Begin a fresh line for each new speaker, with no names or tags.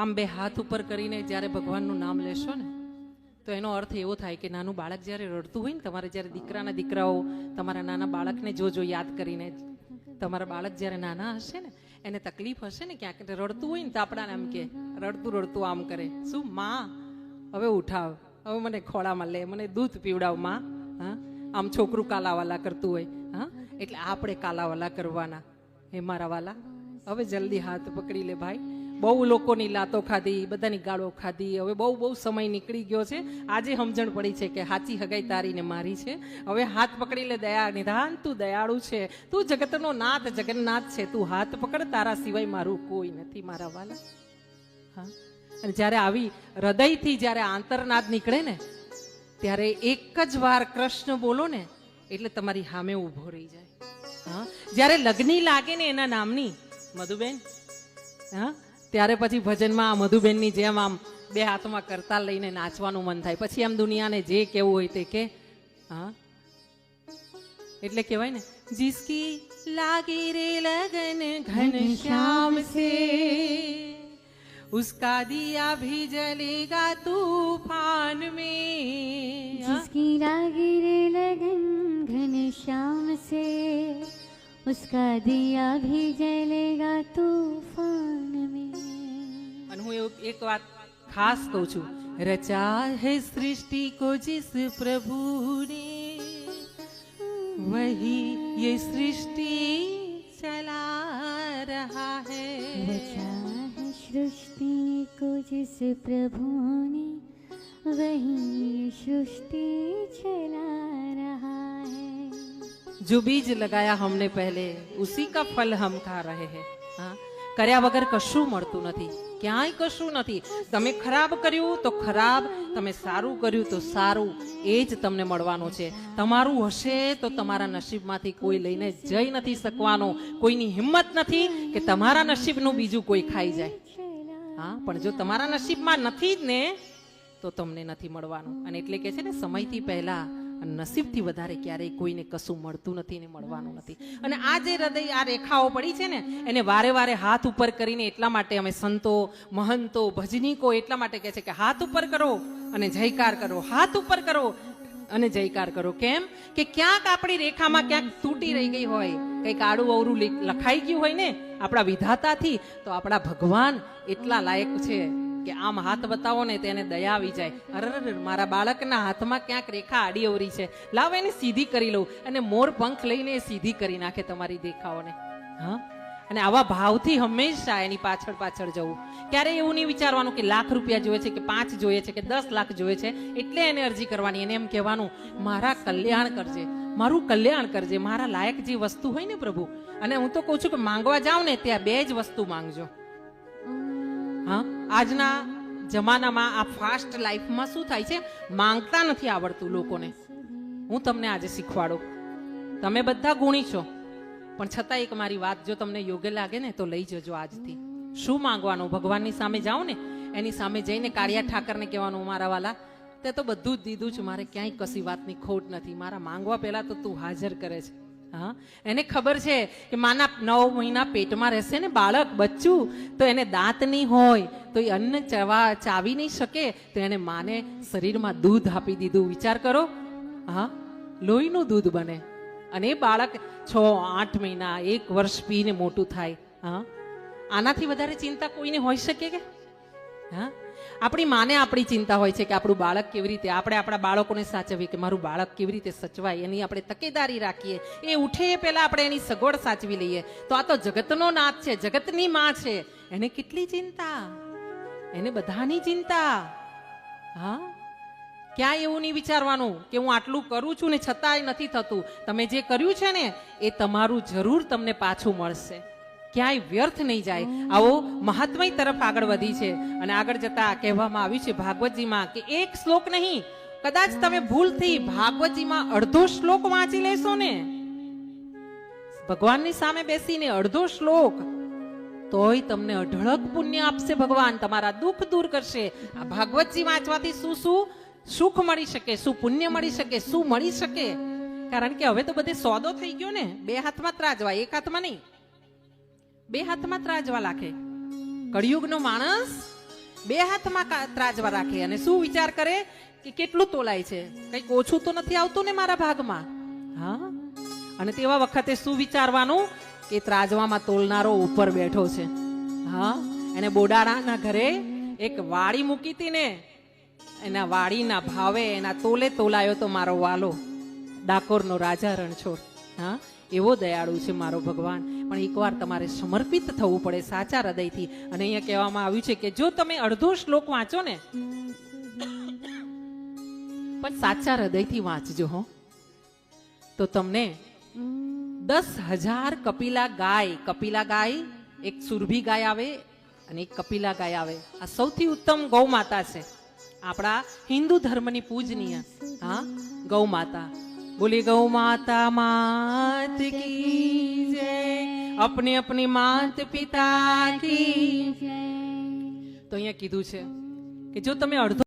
આમ બે હાથ ઉપર કરીને જ્યારે ભગવાનનું નામ લેશો ને, તો એનો અર્થ એવો થાય કે નાનું બાળક જ્યારે રડતું હોય ને, તમારે જ્યારે દીકરાના દીકરાઓ તમારા નાના બાળકને જોજો યાદ કરીને તમારા બાળક જ્યારે નાના હશે ને, એને તકલીફ હશે ને ક્યાંક રડતું હોય ને, તો આપણાને આમ કે, રડતું રડતું આમ કરે. શું? માં, હવે ઉઠાવ. હવે મને ખોળામાં લે, મને દૂધ પીવડાવ, માં. હા? આમ છોકરું કાલાવાલા કરતું હોય. હા? એટલે આપણે કાલાવાલા કરવાના. હે મારા વાલા, હવે જલ્દી હાથ પકડી લે ભાઈ. બહુ લોકોની લાતો ખાધી, બધાની ગાળો ખાધી. હવે બહુ બહુ સમય નીકળી ગયો છે. આજે સમજણ પડી છે કે હાચી હગાઈ તારીને મારી છે. હવે હાથ પકડી લે દયા, નિધાન તું દયાળુ છે. તું જગતનો નાથ, જગન્નાથ છે. તું હાથ પકડ, તારા સિવાય મારું કોઈ નથી. મારા વાલા. હા. અને જ્યારે આવી હૃદયથી જ્યારે આંતરનાદ નીકળે ને, ત્યારે એક જ વાર કૃષ્ણ બોલો ને, એટલે તમારી સામે ઊભો રહી જાય. હા. જ્યારે લગ્ની લાગે ને એના નામની, મધુબેન, હા ત્યારે પછી ભજનમાં આ મધુબેનની જેમ આમ બે હાથમાં કરતા લઈને નાચવાનું મન થાય પછી આમ દુનિયાને જે કેવું હોય તે કે હા એટલે કહેવાય ને जिसकी लागी रे लगन घन श्याम से उसका दिया भी जलेगा तूफान में
जिसकी लागी रे लगन घन श्याम से उसका दिया भी जलेगा तूफान में
અને હું એવું એક વાત ખાસ કહું છું રચા है सृष्टि को जिस प्रभु ने वही ये सृष्टि चला रहा है
रचा है सृष्टि को जिस प्रभु ने वही सृष्टि चला रहा है
जो बीज लगाया हमने पहले उसी का फल हम खा रहे हैं હા કર્યા વગર કશું મળતું નથી. ક્યાંય કશું નથી. તમે ખરાબ કર્યું તો ખરાબ, તમે સારું કર્યું તો સારું. એ જ તમને મળવાનું છે. તમારું હશે તો તમારા નસીબમાંથી કોઈ લઈને જઈ નથી શકવાનો. કોઈની હિંમત નથી કે તમારા નસીબનું બીજું કોઈ ખાઈ જાય. હા, પણ જો તમારા નસીબમાં નથી જ ને, તો તમને નથી મળવાનું. અને એટલે કે છે ને, સમયથી પહેલા નસીબથી વધારે ક્યારેય કોઈને કશું મળતું નથી ને મળવાનું નથી. અને આ જે હૃદય આ રેખાઓ પડી છે ને એને વારે વારે હાથ ઉપર કરીને એટલા માટે અમે સંતો મહંતો ભજનીકો એટલા માટે કહે છે કે હાથ ઉપર કરો અને જયકાર કરો હાથ ઉપર કરો અને જયકાર કરો. કેમ? કે ક્યાંક આપણી રેખામાં ક્યાંક તૂટી રહી ગઈ હોય કંઈક આડું અવરું લખાઈ ગયું હોય ને આપણા વિધાતાથી તો આપણા ભગવાન એટલા લાયક છે. કે આમ હાથ બતાવો ને તેને દયા આવી જાય. અરે અરે, મારા બાળકના હાથમાં ક્યાંક રેખા આડી અવરી છે. લાવ એને સીધી કરી લઉં અને મોર પંખ લઈને સીધી કરી નાખે તમારી દેખાઓને હા? અને આવા ભાવથી હંમેશા એની પાછળ પાછળ જવું. ક્યારે એવું નહીં વિચારવાનું કે લાખ રૂપિયા જોઈએ છે કે પાંચ જોઈએ છે કે દસ લાખ જોઈએ છે. એટલે એને અરજી કરવાની એને એમ કહેવાનું મારા કલ્યાણ કરજે. મારું કલ્યાણ કરજે. મારા લાયક જે વસ્તુ હોય ને પ્રભુ. અને હું તો કહું છું કે માંગવા જાઉં ને ત્યાં બે જ વસ્તુ માંગજો. આજના જમાનામાં આ ફાસ્ટ લાઈફમાં શું થાય છે? માંગતા નથી આવડતું લોકોને. હું તમને આજે શીખવાડું. તમે બધા ગુણી છો. પણ છતાં એક મારી વાત જો તમને યોગ્ય લાગે ને, તો લઈ જજો આજથી. શું માંગવાનું? ભગવાનની સામે જાઓ ને? એની સામે જઈને કાળિયા ઠાકરને કહેવાનું મારા વાલા, તે તો બધું જ દીધું છે. મારે ક્યાંય કશી વાતની ખોટ નથી. મારા માંગવા પહેલા તો તું હાજર કરે છે. હા? એને ખબર છે કે માના નવ મહિના પેટમાં રહેશે ને બાળક, બચ્ચું, તો એને દાંત નહીં હોય, તો એ અન્ન ચવા, ચાવી નહીં શકે, તો એને માને શરીરમાં દૂધ આપી દીધું. વિચાર કરો. હા? લોહીનું દૂધ બને. અને એ બાળક છ, આઠ મહિના, એક વર્ષ પીને મોટું થાય. હા? આનાથી વધારે ચિંતા કોઈને હોઈ શકે કે? હા? આપણી માને આપણી ચિંતા હોય છે કે આપણું બાળક કેવી રીતે, આપણે આપણા બાળકોને સાચવીએ કે મારું બાળક કેવી રીતે સચવાય, એની આપણે તકેદારી રાખીએ. એ ઉઠે એ પહેલાં આપણે એની સગવડ સાચવી લઈએ. તો આ તો જગતનો નાથ છે, જગતની માં છે. એને કેટલી ચિંતા? એને બધાની ચિંતા. હા? ક્યાંય એવું નહીં વિચારવાનું કે હું આટલું કરું છું ને છતાંય નથી થતું. તમે જે કર્યું છે ને, એ તમારું જરૂર તમને પાછું મળશે. ક્યાંય વ્યર્થ નહીં જાય. આવો મહાત્મય તરફ આગળ વધી છે. અને આગળ જતા કહેવામાં આવ્યું છે ભાગવતજીમાં કે એક શ્લોક નહીં, કદાચ તમે ભૂલથી ભાગવતજીમાં અડધો શ્લોક વાંચી લેશો ને? ભગવાનની સામે બેસીને અડધો શ્લોક, તોય તમને અઢળક પુણ્ય આપશે ભગવાન, તમારા દુઃખ દૂર કરશે. આ ભાગવતજી વાંચવાથી શું શું? સુખ મળી શકે, શું પુણ્ય મળી શકે, શું મળી શકે? કારણ કે હવે તો બધે સોદો થઈ ગયો ને, બે હાથમાં ત્રાજવા એક હાથમાં નહીં. બે હાથમાં ત્રાજવા રાખે. કળિયુગનો માણસ બે હાથમાં ત્રાજવા રાખે અને શું વિચાર કરે કે કેટલું તોલાય છે? કંઈક ઓછું તો નથી આવતું ને મારા ભાગમાં? હા? અને તેવા વખતે શું વિચારવાનું? કે ત્રાજવામાં તોલનારો ઉપર બેઠો છે. હા? એને બોડાણાના ઘરે એક વાડી મૂકી હતી ને. એના વાડીના ભાવે એના તોલે તોલાયો તો મારો વાલો. ડાકોરનો રાજા રણછોડ હા? એવો દયાળુ છે મારો ભગવાન. પણ એકવાર તમારે સમર્પિત થવું પડે સાચા હૃદયથી. અને અહીંયા કહેવામાં આવ્યું છે કે જો તમે અડધો શ્લોક વાંચો ને, પણ સાચા હૃદયથી વાંચજો હો, તો તમને દસ હજાર કપિલા ગાય કપિલા ગાય, એક સુરભી ગાય આવે અને એક કપિલા ગાય આવે. આ સૌથી ઉત્તમ ગૌ માતા છે. આપણા હિન્દુ ધર્મની પૂજનીય, હા ગૌ માતા બોલી ગૌ માતા માત કી જય. અપને અપની માત પિતા કી તો અહીંયા કીધું છે કે જો તમે અડધો